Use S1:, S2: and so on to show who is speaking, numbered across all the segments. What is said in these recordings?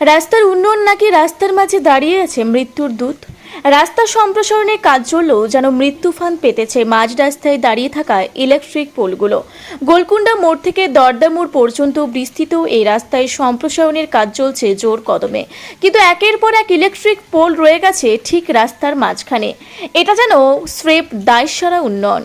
S1: রাস্তার উন্নয়ন নাকি রাস্তার মাঝে দাঁড়িয়ে আছে মৃত্যুর দূত? রাস্তা সম্প্রসারণের কাজ চললেও যেন মৃত্যু ফান পেতেছে মাঝ রাস্তায় দাঁড়িয়ে থাকা ইলেকট্রিক পোলগুলো। গোলকুন্ডা মোড় থেকে দরদা মোড় পর্যন্ত বিস্তৃত এই রাস্তায় সম্প্রসারণের কাজ চলছে জোর কদমে। কিন্তু একের পর এক ইলেকট্রিক পোল রয়ে গেছে ঠিক রাস্তার মাঝখানে। এটা যেন স্রেফ দায়সারা উন্নয়ন।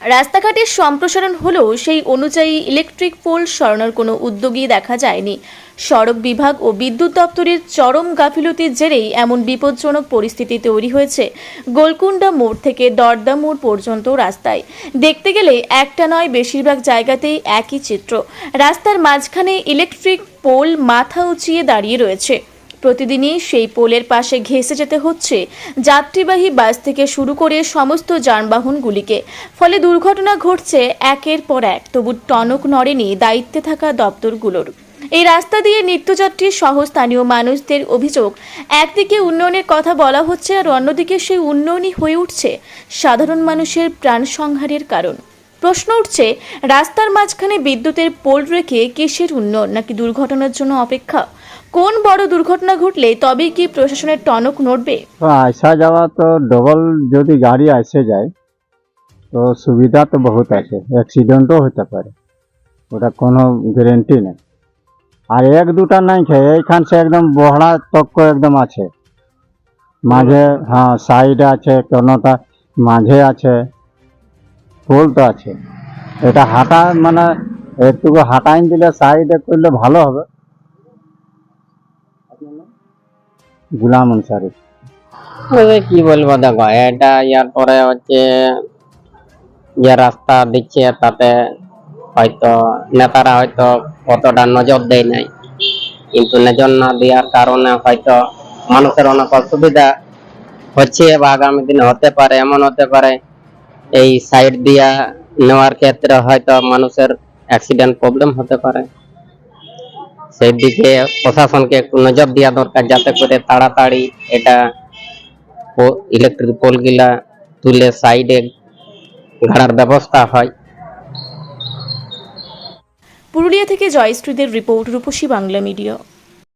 S1: রাস্তাঘাটের সম্প্রসারণ হলেও সেই অনুযায়ী ইলেকট্রিক পোল সরানোর কোনো উদ্যোগই দেখা যায়নি। সড়ক বিভাগ ও বিদ্যুৎ দপ্তরের চরম গাফিলতির জেরেই এমন বিপজ্জনক পরিস্থিতি তৈরি হয়েছে। গোলকুন্ডা মোড় থেকে দরদা মোড় পর্যন্ত রাস্তায়। দেখতে গেলে একটা নয়, বেশিরভাগ জায়গাতেই একই চিত্র। রাস্তার মাঝখানে ইলেকট্রিক পোল মাথা উঁচিয়ে দাঁড়িয়ে রয়েছে। প্রতিদিনই সেই পোলের পাশে ঘেঁষে যেতে হচ্ছে। যাত্রীবাহী বাস থেকে শুরু করে সমস্ত যানবাহনগুলিকে। ফলে দুর্ঘটনা ঘটছে একের পর এক। তবু টনক নড়েনি দায়িত্বে থাকা দপ্তরগুলোর। এই রাস্তা দিয়ে নিত্যযাত্রী সহ স্থানীয় মানুষদের অভিযোগ, একদিকে উন্নয়নের কথা বলা হচ্ছে আর অন্যদিকে সেই উন্নয়নই হয়ে উঠছে সাধারণ মানুষের প্রাণ সংহারের কারণ। প্রশ্ন উঠছে, রাস্তার মাঝখানে বিদ্যুতের পোল রেখে কিসের উন্নয়ন? নাকি দুর্ঘটনার জন্য অপেক্ষা? কোন বড় দুর্ঘটনা ঘটলে তবে কি প্রশাসনের টনক নড়বে?
S2: আসা যাওয়া তো ডবল যদি গাড়ি আসে যায়, তো সুবিধা তো বহুত আছে অ্যাক্সিডেন্টও হতে পারে। ওটা কোনো গ্যারেন্টি নেই। আর এক দুটা নাই খেয়ে, এইখান সে একদম বহড়া তক্ক একদম আছে। মাঝে হ্যাঁ সাইডে আছে কোনোটা মাঝে আছে পোল তো আছে। এটা হাঁটা মানে একটু হাঁটাইন দিলে সাইডে করলে ভালো হবে। গুলাম আনসারি
S3: কি বলব দেখো, এটা ইয়ার পরে হচ্ছে যে রাস্তা দিচ্ছে তাতে হয়তো নেতারা হয়তো অতটা নজর দেয় নাই। কিন্তু নজর না দেওয়ার কারণে হয়তো মানুষের অনেক অসুবিধা হচ্ছে বা আগামী দিনে হতে পারে, এমন হতে পারে। এই সাইড দিয়া নেওয়ার ক্ষেত্রে হয়তো মানুষের অ্যাক্সিডেন্ট প্রবলেম হতে পারে। সেই দিকে প্রশাসনকে একটু নজর দেওয়া দরকার যাতে করে তাড়াতাড়ি এটা ইলেকট্রিক পোলগুলা তুলে সাইডে গাড়ার ব্যবস্থা হয়।
S1: পুরুলিয়া থেকে জয়শ্রীদের রিপোর্ট রূপসী বাংলা মিডিয়া।